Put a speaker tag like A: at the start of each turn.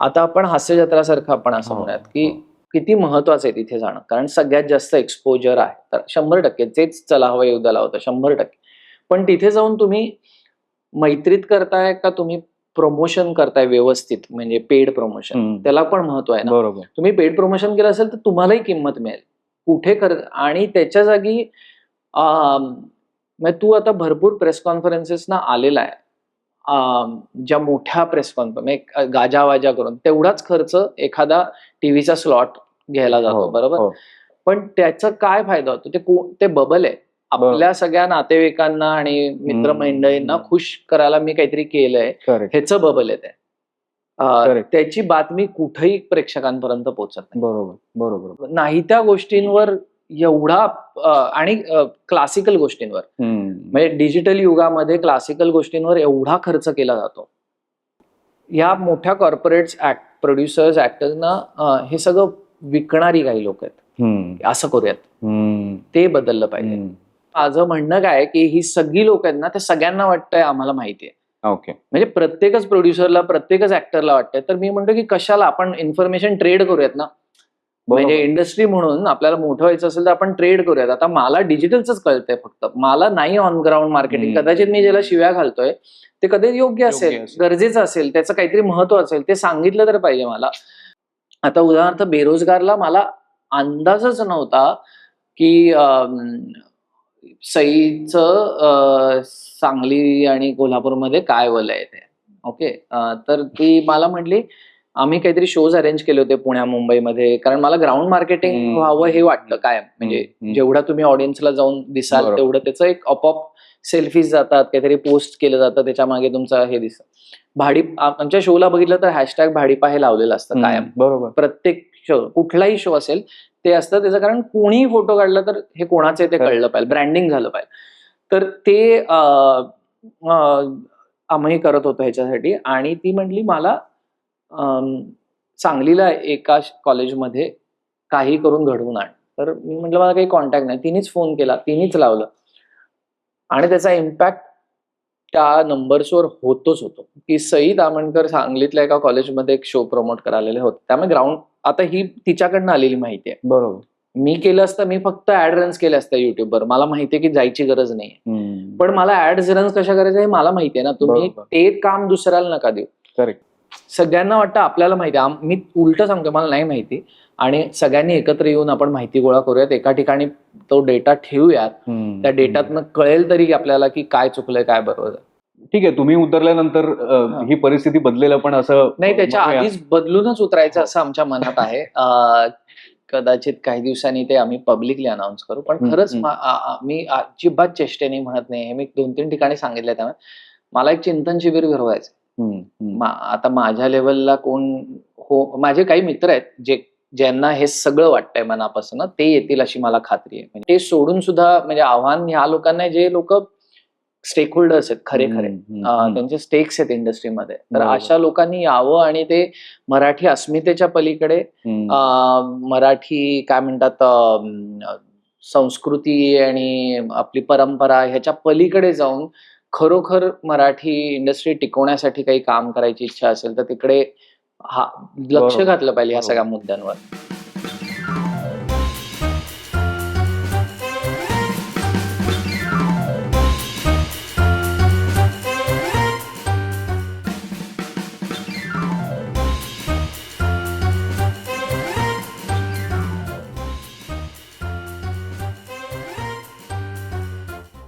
A: आता आपण हास्य जत्रासारखं आपण असं
B: हो,
A: म्हणूयात की
B: हो.
A: किती महत्वाचं आहे तिथे जाणं. कारण सगळ्यात जास्त एक्सपोजर आहे. तर शंभर टक्के तेच चला हवं युद्धाला होतं शंभर टक्के. पण तिथे जाऊन तुम्ही मैत्रीत करताय का तुम्ही प्रमोशन करताय व्यवस्थित? म्हणजे पेड प्रमोशन. त्याला पण महत्त्व आहे ना.
B: बरोबर.
A: तुम्ही पेड प्रमोशन केलं असेल तर तुम्हालाही किंमत मिळेल. कुठे कर आणि त्याच्या जागी तू आता भरपूर प्रेस कॉन्फरन्सेसना आलेला आहे. ज्या मोठ्या प्रेस कॉन्फरन्स गाजावाजा करून तेवढाच खर्च एखादा टीव्हीचा स्लॉट घ्यायला जातो
B: हो,
A: बरोबर?
B: हो.
A: पण त्याचा काय फायदा होतो? ते ते बबल आहे. आपल्या सगळ्या नातेवाईकांना आणि मित्रमंडळींना. खुश करायला मी काहीतरी केलंय. ह्याचं बबल आहे ते. त्याची बातमी कुठेही प्रेक्षकांपर्यंत पोहोचत नाही.
B: बरोबर बरोबर.
A: नाही त्या गोष्टींवर एवढा आणि क्लासिकल गोष्टींवर. म्हणजे डिजिटल युगामध्ये क्लासिकल गोष्टींवर एवढा खर्च केला जातो. या मोठ्या कॉर्पोरेट्स ऍक्ट प्रोड्युसर्स ऍक्टर्सना हे सगळं विकणारी काही लोक आहेत. असं करूयात. ते बदललं पाहिजे. माझं म्हणणं काय की ही सगळी लोक आहेत ना ते सगळ्यांना वाटतंय आम्हाला माहिती आहे
B: ओके.
A: म्हणजे प्रत्येकच प्रोड्युसरला प्रत्येकच ऍक्टरला वाटतंय. तर मी म्हणतो की कशाला आपण इन्फॉर्मेशन ट्रेड करूयात ना? म्हणजे. इंडस्ट्री म्हणून आपल्याला मोठं व्हायचं असेल तर आपण ट्रेड करूयात आता मला डिजिटलच कळतंय फक्त मला नाही ऑन ग्राउंड मार्केटिंग. कदाचित मी ज्याला शिव्या घालतोय ते कधी योग्य असेल. गरजेचं असेल त्याचं काहीतरी महत्त्व असेल ते सांगितलं तर पाहिजे मला आता उदाहरणार्थ बेरोजगारला मला अंदाजच नव्हता की सईचं सांगली आणि कोल्हापूरमध्ये काय वलय ते ओके तर ती मला म्हटली आम्ही काहीतरी शोज अरेंज केले होते पुण्या मुंबईमध्ये कारण मला ग्राउंड मार्केटिंग. व्हावं हे वाटलं काय म्हणजे. जेवढा तुम्ही ऑडियन्सला जाऊन दिसाल. तेवढं त्याचं एक आपोआप सेल्फीज जातात काहीतरी पोस्ट केलं जातं त्याच्यामागे तुमचं हे दिसतं भाडी आमच्या शोला बघितलं तर हॅशटॅग भाडीपा हे लावलेलं असतं कायम.
B: बरोबर
A: प्रत्येक शो कुठलाही शो असेल ते असतं त्याचं कारण कोणीही फोटो काढला तर हे कोणाचे ते. कळलं पाहिजे ब्रँडिंग झालं पाहिजे तर ते आम्ही करत होतो ह्याच्यासाठी आणि ती म्हटली मला सांगलीला एका कॉलेजमध्ये काही करून घडवून आण. तर मी म्हटलं मला काही कॉन्टॅक्ट नाही. तिनेच फोन केला तिनेच लावलं. आणि त्याचा इम्पॅक्ट त्या नंबर्सवर होतोच होतो. की सई दामणकर सांगलीतल्या एका कॉलेजमध्ये एक शो प्रमोट करायला होते. त्यामुळे ग्राउंड आता ही तिच्याकडनं आलेली माहिती आहे.
B: बरोबर.
A: मी केलं असतं मी फक्त ऍड रन्स केले असते युट्यूबवर मला माहितीये की जायची गरज नाही. पण मला ऍड्स रन्स कशा करायच्या हे मला माहितीये ना. तुम्ही. ते काम दुसऱ्याला नका देऊ.
B: Correct.
A: सगळ्यांना वाटतं आपल्याला माहिती आहे मी उलट सांगतो मला नाही माहिती आणि सगळ्यांनी एकत्र येऊन आपण माहिती गोळा करूयात एका ठिकाणी तो डेटा ठेवूयात. त्या डेटातनं कळेल तरी आपल्याला की काय चुकलंय काय बरोबर.
B: ठीक आहे तुम्ही उतरल्यानंतर
A: हा.
B: परिस्थिती बदलेल पण असं
A: नाही त्याच्या. आधीच बदलूनच उतरायचं असं आमच्या मनात आहे कदाचित काही दिवसांनी ते आम्ही पब्लिकली अनाऊन्स करू पण खरंच. मा- अजिबात चेष्टेने म्हणत नाही हे मी दोन तीन ठिकाणी सांगितलंय त्यामुळे मला एक चिंतन शिबिर भरवायचं. मा- आता माझ्या लेवलला कोण हो माझे काही मित्र आहेत जे ज्यांना हे सगळं वाटतंय मनापासून ते येतील अशी मला खात्री आहे म्हणजे ते सोडून सुद्धा म्हणजे आव्हान ह्या लोकांना जे लोक स्टेक होल्डर्स आहेत खरे खरे अं. त्यांचे स्टेक्स आहेत इंडस्ट्रीमध्ये तर
B: बरोबर.
A: अशा लोकांनी यावं आणि ते मराठी अस्मितेच्या पलीकडे. अं, मराठी काय म्हणतात अं, संस्कृती आणि आपली परंपरा ह्याच्या पलीकडे जाऊन खरोखर मराठी इंडस्ट्री टिकवण्यासाठी काही काम करायची इच्छा असेल तर तिकडे हा लक्ष. घातलं पाहिजे ह्या. सगळ्या मुद्द्यांवर